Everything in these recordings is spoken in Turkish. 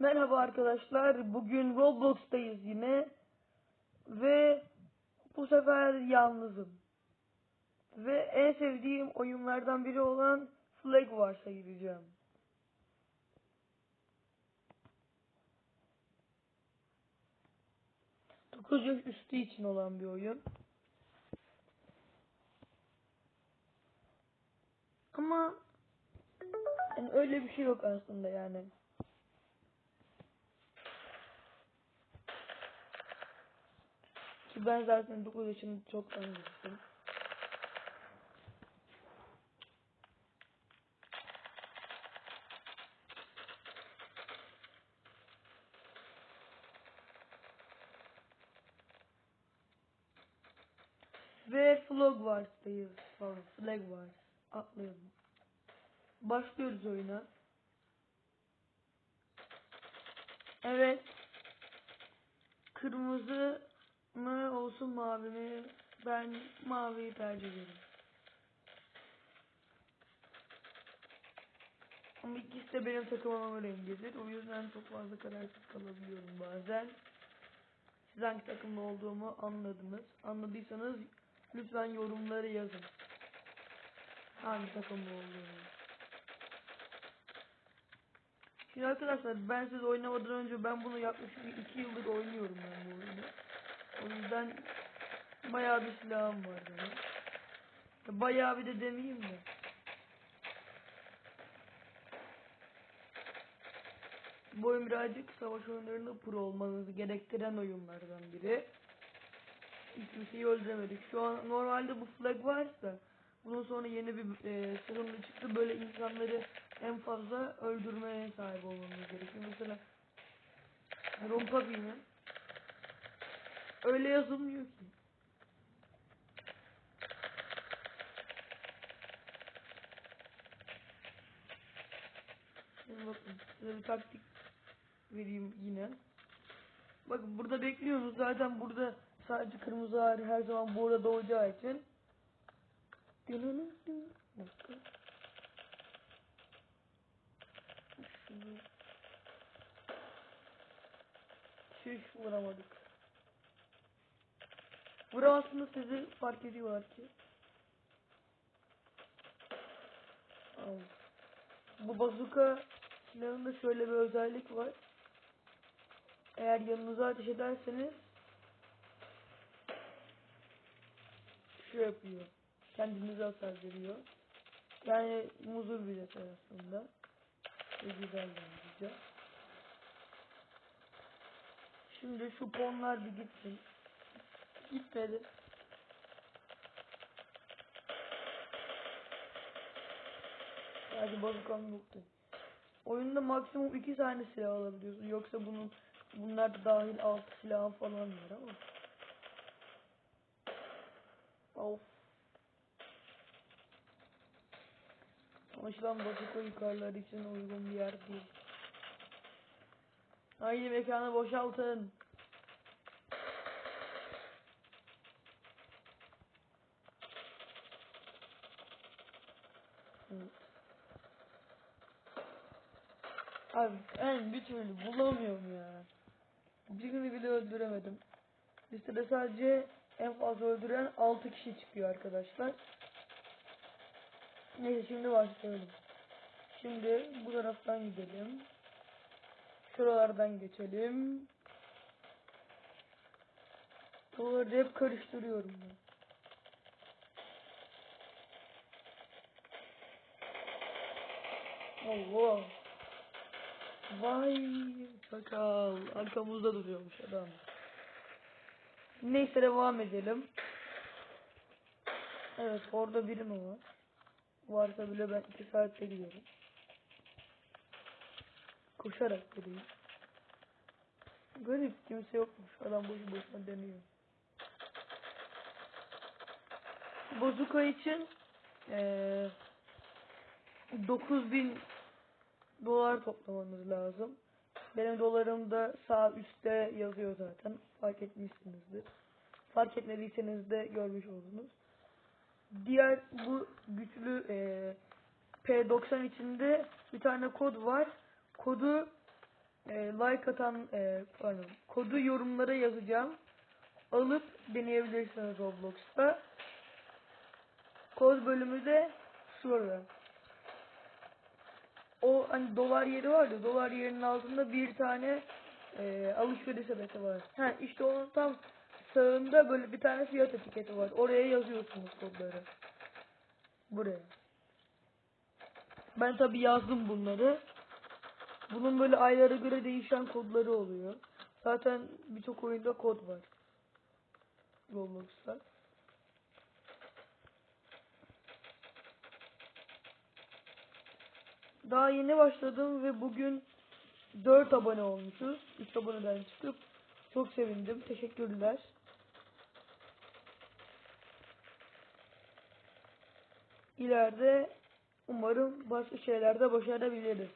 Merhaba arkadaşlar. Bugün Roblox'tayız yine. Ve bu sefer yalnızım. Ve en sevdiğim oyunlardan biri olan Flag Wars'a gireceğim. Dokuz yaş üstü için olan bir oyun. Ama yani öyle bir şey yok aslında yani. Ki ben zaten 9 yaşında çoktan geçtim. Ve Flag Wars'tayız falan. Flag Wars. Atlayalım. Başlıyoruz oyuna. Evet. Kırmızı mı olsun mavi mi? Ben maviyi tercih ederim. Ama ikisi de benim takımımın rengidir. O yüzden çok fazla kararsız kalabiliyorum bazen. Siz hangi takımda olduğumu anladınız. Anladıysanız lütfen yorumları yazın. Hangi takımda olduğumu. Şimdi arkadaşlar ben siz oynamadan önce ben bunu yaklaşık 2 yıldır oynuyorum oyunu. Yüzden bayağı bir silahım var benim. Ya Bayağı bir de demeyeyim de. Bu oyun birazcık savaş oyunlarında pro olmanızı gerektiren oyunlardan biri. Hiç kimseyi öldüremedik. Şu an normalde bu flag varsa bunun sonra yeni bir e, sezonda çıktı. Böyle insanları en fazla öldürmeye sahip olmamız gerekiyor. Mesela Rompa mi? Öyle yazılmıyor ki. Şimdi bakın size bir taktik vereyim yine. Bakın burada bekliyorsunuz. Zaten burada sadece kırmızı ağrı her zaman burada doğacağı için. Bakın. Şunu. Şiş vuramadık. Bura aslında sizi fark ediyorlar ki. Bu bazuka silahında şöyle bir özellik var. Eğer yanınıza ateş ederseniz şu yapıyor. Kendinize hasar veriyor. Yani muzur bir detay aslında. Ve güzel bence. Şimdi şu ponlar bir gitsin. Gitmedi. Sadece bazukam yoktu. Oyunda maksimum iki tane silah alabiliyorsun. Yoksa bunun bunlar da dahil altı silah falan var ama. Of. Anlaşılan bazuka yukarılar için uygun bir yer değil. Haydi mekanı boşaltın. Abi ben bir türlü bulamıyorum ya. Birini bile öldüremedim. Listede sadece en fazla öldüren 6 kişi çıkıyor arkadaşlar. Neyse şimdi başlayalım. Şimdi bu taraftan gidelim. Şuralardan geçelim. Buraları hep karıştırıyorum ben. Allah. Vay çakal. Arkamızda duruyormuş adam. Neyse devam edelim. Evet orada biri mi var? Varsa bile ben 2 saatte gidiyorum. Koşarak gideyim. Garip kimse yokmuş. Adam boşu boşuna deniyor. Bozuka için ee, 9000 dolar toplamanız lazım. Benim dolarım da sağ üstte yazıyor zaten. Fark etmişsinizdir. Fark etmediyseniz de görmüş oldunuz. Diğer bu güçlü e, P90 içinde bir tane kod var. Kodu e, like atan e, pardon, kodu yorumlara yazacağım. Alıp deneyebilirsiniz Roblox'ta. Kod bölümü de şurada. O hani dolar yeri var ya dolar yerinin altında bir tane e, alışveriş sepeti var. Ha işte onun tam sağında böyle bir tane fiyat etiketi var. Oraya yazıyorsunuz kodları. Buraya. Ben tabi yazdım bunları. Bunun böyle aylara göre değişen kodları oluyor. Zaten birçok oyunda kod var. Roblox'ta. Daha yeni başladım ve bugün 4 abone olmuşuz. 3 aboneden çıkıp çok sevindim. Teşekkürler. İleride umarım başka şeylerde başarabiliriz.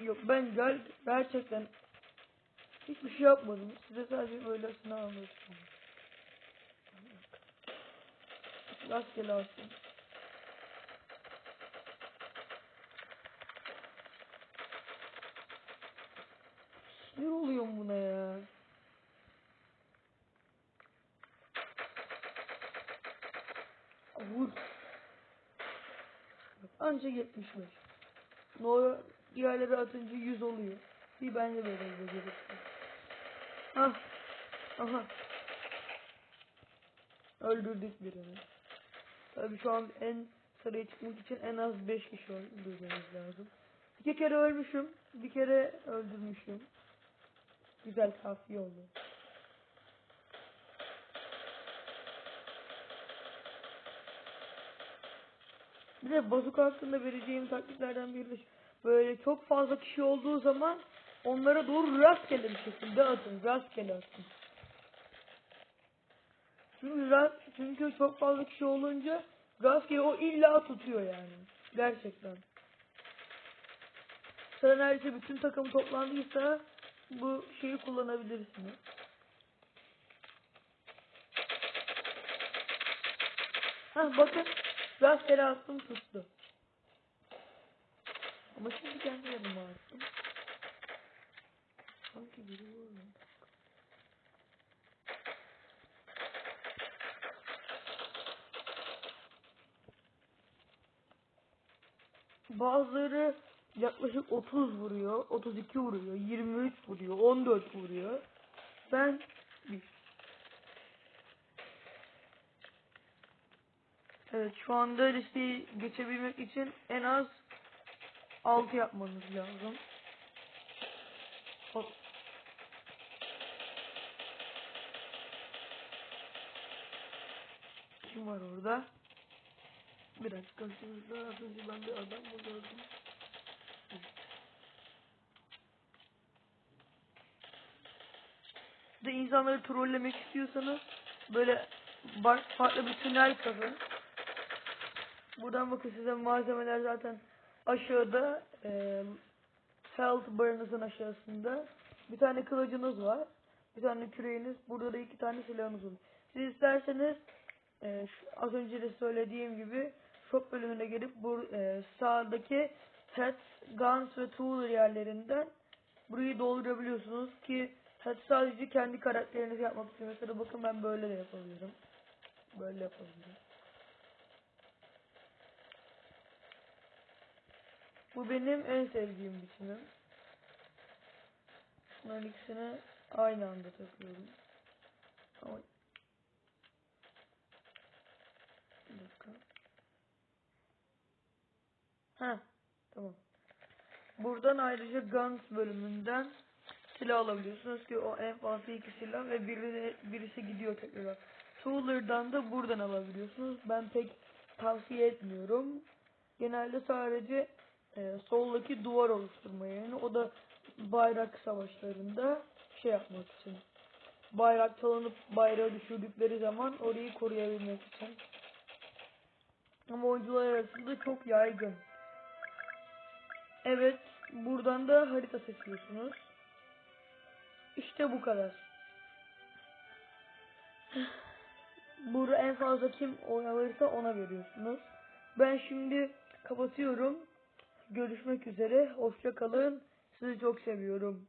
Yok ben ger gerçekten hiçbir şey yapmadım. Size sadece böylesine anlattım. Rastgele alsın. Sinir oluyorum buna ya. Vur. Anca 75. No diğerleri atınca 100 oluyor. Bir bence böyle beceriksiz. Ah. Aha. Öldürdük birini. Tabii şu an en sarıya çıkmak için en az 5 kişi öldürmemiz lazım. İki kere ölmüşüm. Bir kere öldürmüşüm. Güzel kafiye oldu. Bir de bozuk hakkında vereceğim taktiklerden biri de böyle çok fazla kişi olduğu zaman onlara doğru rastgele bir şekilde atın. Rastgele atın. Çünkü, rast, çünkü çok fazla kişi olunca rastgele o illa tutuyor yani. Gerçekten. Sen neredeyse bütün takım toplandıysa bu şeyi kullanabilirsiniz. Ha bakın rastgele attım tuttu. Ama şimdi kendi yanıma attım. Sanki biri vurdu. Bazıları yaklaşık 30 vuruyor, 32 vuruyor, 23 vuruyor, 14 vuruyor. Ben. Evet şu anda listeyi geçebilmek için en az 6 yapmanız lazım. Hop. Kim var orada? Bir dakika önce ben bir adam mı de insanları trollemek istiyorsanız böyle farklı bir tünel kazın. Buradan bakın size malzemeler zaten aşağıda e, health barınızın aşağısında bir tane kılıcınız var. Bir tane küreğiniz. Burada da iki tane silahınız var. Siz isterseniz e, şu- az önce de söylediğim gibi shop bölümüne gelip bu e, sağdaki pets, guns ve tool yerlerinden burayı doldurabiliyorsunuz ki pet sadece kendi karakterinizi yapmak için. Mesela bakın ben böyle de yapabilirim. Böyle yapabilirim. Bu benim en sevdiğim biçimim. Bunların ikisini aynı anda takıyorum. Ama bir dakika. Ha, tamam. Buradan ayrıca Guns bölümünden silah alabiliyorsunuz ki o en fazla iki silah ve biri, birisi gidiyor tekrar. Tooler'dan da buradan alabiliyorsunuz. Ben pek tavsiye etmiyorum. Genelde sadece e, soldaki duvar oluşturma yani o da bayrak savaşlarında şey yapmak için. Bayrak çalınıp bayrağı düşürdükleri zaman orayı koruyabilmek için. Ama oyuncular arasında çok yaygın. Evet, buradan da harita seçiyorsunuz. İşte bu kadar. Burada en fazla kim oy alırsa ona veriyorsunuz. Ben şimdi kapatıyorum görüşmek üzere. Hoşça kalın. Sizi çok seviyorum.